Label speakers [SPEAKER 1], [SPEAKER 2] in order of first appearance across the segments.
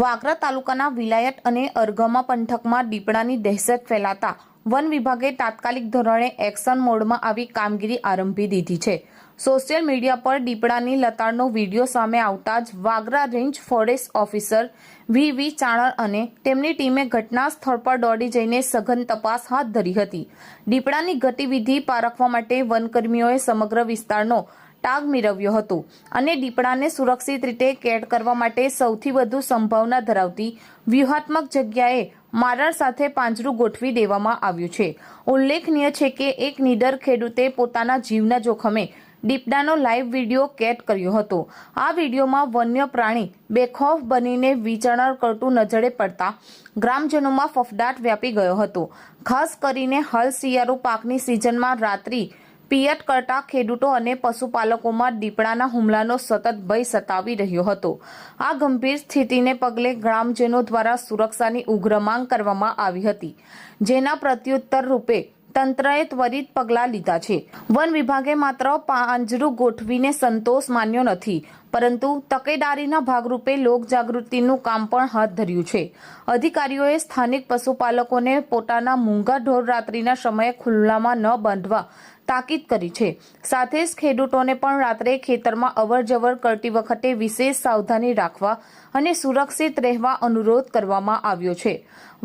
[SPEAKER 1] વાગરા તાલુકાના વિલાયત અને અરગમા પંથકમાં દીપડાની દહેશત ફેલાતા વન વિભાગે તાત્કાલિક ધોરણે એક્શન મોડમાં આવી કામગીરી આરંભી દીધી છે. સોશિયલ મીડિયા પર દીપડાની લતાડનો વીડિયો સામે આવતા જ Vagra range forest officer V V Chanar અને તેમની ટીમે ઘટના સ્થળ પર દોડી જઈને સઘન તપાસ હાથ ધરી હતી. દીપડાની ગતિવિધિ પારખવા માટે વનકર્મીઓએ સમગ્ર વિસ્તારનો ટાગ મેળવ્યો હતો અને દીપડાને સુરક્ષિત રીતે કેદ કરવા માટે સૌથી વધુ સંભાવના ધરાવતી વ્યૂહાત્મક જગ્યાએ મારણ સાથે પાંજરું ગોઠવી દેવામાં આવ્યું છે. ઉલ્લેખનીય છે કે એક નીડર ખેડૂતે પોતાના જીવના જોખમે દીપડાનો લાઈવ વીડિયો કેટ કર્યો હતો. આ વિડીયોમાં વન્ય પ્રાણી બેખોફ બનીને વિચરણ કરતું નજરે પડતા ગ્રામજનોમાં ફફડાટ વ્યાપી ગયો હતો. ખાસ કરીને હાલ શિયાળુ પાકની સિઝનમાં રાત્રિ પિયત કરતા ખેડૂતો અને પશુપાલકોમાં દીપડાના હુમલાનો સતત ભય સતાવી રહ્યો હતો. આ ગંભીર સ્થિતિને પગલે ગ્રામજનો દ્વારા સુરક્ષાની ઉગ્ર માંગ કરવામાં આવી હતી. જેના પ્રત્યુત્તર રૂપે તંત્રએ ત્વરિત પગલાં લીધા છે. વન વિભાગે માત્ર પાંજરું ગોઠવીને સંતોષ માન્યો નથી, પરંતુ તકેદારીના ભાગરૂપે લોકજાગૃતિનું કામ પણ હાથ ધર્યું છે. અધિકારીઓએ સ્થાનિક પશુપાલકોને પોતાના મૂંગા ઢોર રાત્રિના સમયે ખુલ્લામાં ન બાંધવા તાકીદ કરી છે. સાથે જ ખેડૂતોને પણ રાત્રે ખેતરમાં અવરજવર કરતી વખતે વિશેષ સાવધાની રાખવા અને સુરક્ષિત રહેવા અનુરોધ કરવામાં આવ્યો છે.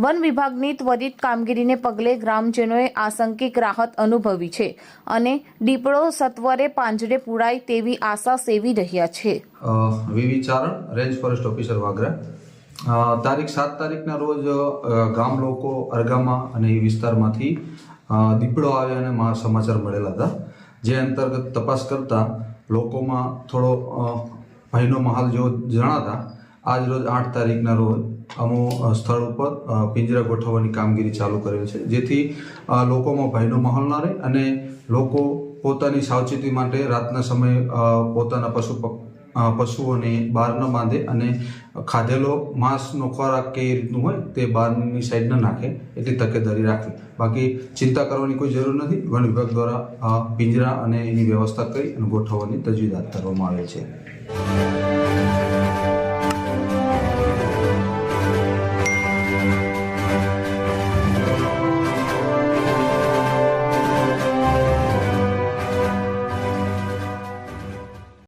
[SPEAKER 1] વન વિભાગની ત્વરિત કામગીરીને પગલે ગ્રામજનોએ આશંકિક રાહત અનુભવી છે અને દીપડો સત્વરે પાંજરે પુરાય તેવી આશા સેવી રહ્યા છે.
[SPEAKER 2] V V range forest officer Vagra. તારીખ સાત તારીખના રોજ ગામ લોકો અરગામા અને એ વિસ્તારમાંથી દીપડો આવ્યા અને મા સમાચાર મળેલા હતા. જે અંતર્ગત તપાસ કરતા લોકોમાં થોડો ભયનો માહોલ જેવો જણાતા, આજ રોજ આઠ તારીખના રોજ અમો સ્થળ ઉપર પિંજરા ગોઠવવાની કામગીરી ચાલુ કરેલ છે. જેથી લોકોમાં ભયનો માહોલ ના રહે અને લોકો પોતાની સાવચેતી માટે રાતના સમયે પોતાના પશુ પશુઓને બહાર ન બાંધે અને ખાધેલો માંસનો ખોરાક કે એ રીતનું હોય તે બહારની સાઈડ ન નાખે એટલી તકેદારી રાખવી. બાકી ચિંતા કરવાની કોઈ જરૂર નથી. વન વિભાગ દ્વારા પિંજરા અને એની વ્યવસ્થા કરી અને ગોઠવવાની તજવીજ હાથ ધરવામાં આવે છે.